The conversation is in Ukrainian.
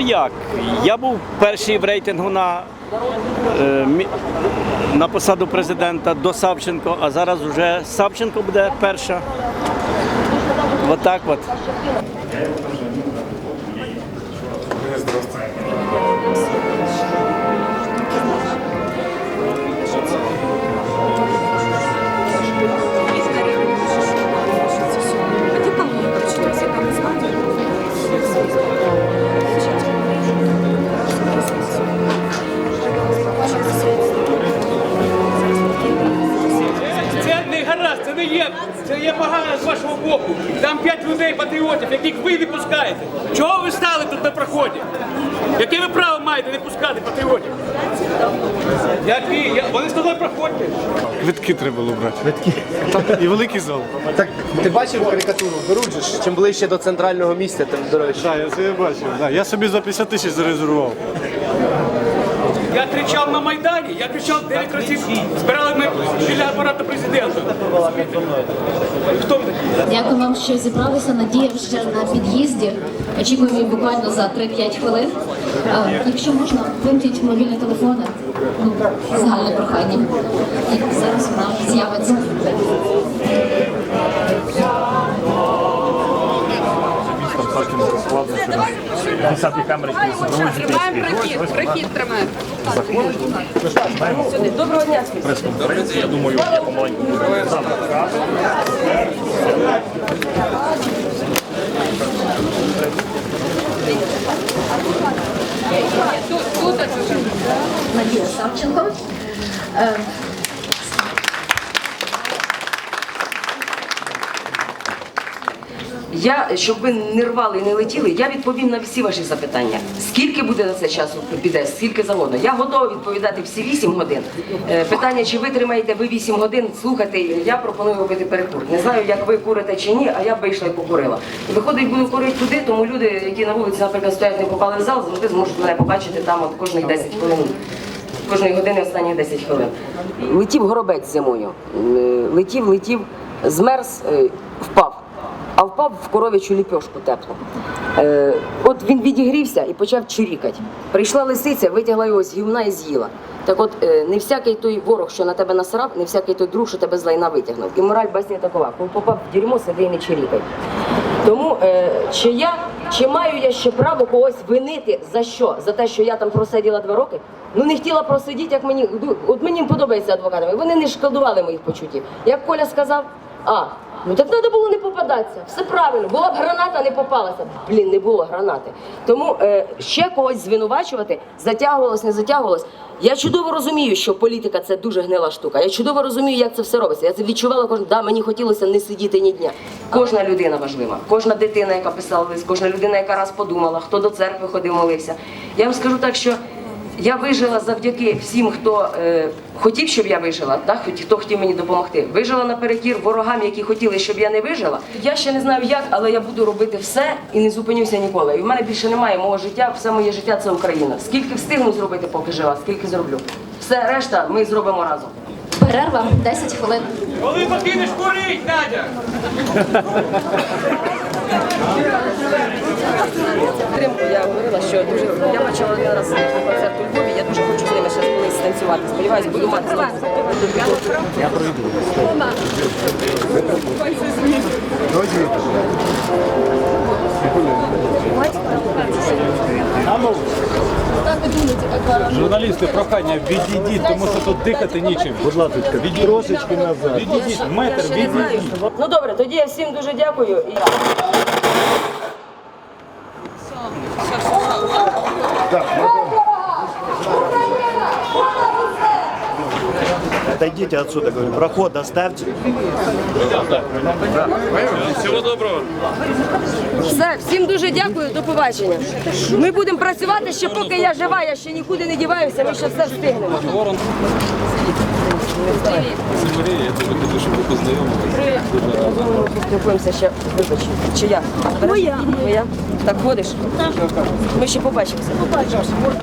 як? Я був перший в рейтингу на, е, на посаду президента до Савченко, а зараз вже Савченко буде перша. Отак от. Гаразд, це не є, це є погано з вашого боку. Там п'ять людей патріотів, яких ви не пускаєте. Чого ви стали тут на проході? Яке ви право маєте не пускати патріотів? Які? Я- Вони сказали проходьте. Квитки треба було брати. Квитки. І великий зал. Так ти бачив карикатуру? Беруть же ж, чим ближче до центрального місця, тим дорожче. Так, я це бачив. Да. Я собі за 50 тисяч зарезервував. Я кричав на Майдані, я кричав 9 разів. Збирали ми біля апарату президента. Хто ви такі? Дякую вам, що зібралися. Надія вже на під'їзді. Очікуємо її буквально за 3-5 хвилин. А, якщо можна, вимкніть мобільні телефони. Ну, загальне прохання. І зараз вона з'явиться. Тримаємо прохід, прохід тримаємо. Доброго дня. Тут, тут, тут. Надія Савченко. Я, щоб ви не рвали і не летіли, я відповім на всі ваші запитання. Скільки буде на це часу піде, скільки завгодно. Я готова відповідати всі 8 годин. Е, Питання, чи витримаєте ви 8 годин, слухати, я пропоную робити перекур. Не знаю, як ви курите чи ні, а я б вийшла і покурила. Виходить, буду курити туди, тому люди, які на вулиці, наприклад, стоять, не попали в зал, завжди зможуть мене побачити там от кожних 10 хвилин. Кожної години останні 10 хвилин. Летів горобець зимою. Летів, летів, змерз, е, а впав в коров'ячу ліпьошку теплу. Е, от він відігрівся і почав чирікати. Прийшла лисиця, витягла його з гівна і з'їла. Так от, е, не всякий той ворог, що на тебе насрав, не всякий той друг, що тебе з лайна витягнув. І мораль басні такова, коли попав в дерьмо, сиди і не чирікай. Тому е, чи я, чи маю я ще право когось винити за що? За те, що я там просиділа два роки? Ну не хотіла просидіти, як мені от мені подобається адвокатами. Вони не шкодували моїх почуттів. Як Коля сказав, а. Ну так треба було не попадатися. Все правильно. Була б граната, не попалася. Блін, не було гранати. Тому е, ще когось звинувачувати, затягувалось, не затягувалось. Я чудово розумію, що політика це дуже гнила штука. Я чудово розумію, як це все робиться. Я це відчувала кожен. Да, мені хотілося не сидіти ні дня. Кожна людина важлива, кожна дитина, яка писала лист, кожна людина, яка раз подумала, хто до церкви ходив, молився. Я вам скажу так, що я вижила завдяки всім, хто е, хотів, щоб я вижила, так? хто хотів мені допомогти. Вижила наперекір ворогам, які хотіли, щоб я не вижила. Я ще не знаю як, але я буду робити все і не зупинюся ніколи. І в мене більше немає мого життя, все моє життя це Україна. Скільки встигну зробити, поки жива, скільки зроблю. Все решта ми зробимо разом. Перерва 10 хвилин. Коли покинеш курить, Надя? Підтримку я говорила, що дуже я бачила один раз концерт у Львові. Я дуже хочу з ними ще колись станцювати. Сподіваюся, буду мати знову. Журналісти, прохання, відійдіть, тому що тут дихати нічим. Будь ласка, відійдіть. Трошечки назад. Відійдіть, метр, Я відійдіть. Ну добре, тоді я всім дуже дякую. І... Отойдите отсюда, говорю, проход оставьте. Все, всім дуже дякую, до побачення. Ми будемо працювати ще поки я жива, я ще нікуди не діваюся, ми ще все встигнемо. Привіт. Спілкуємося ще, вибач, чи я? Моя. Моя? Так ходиш? Так. Ми ще побачимося. Побачимося.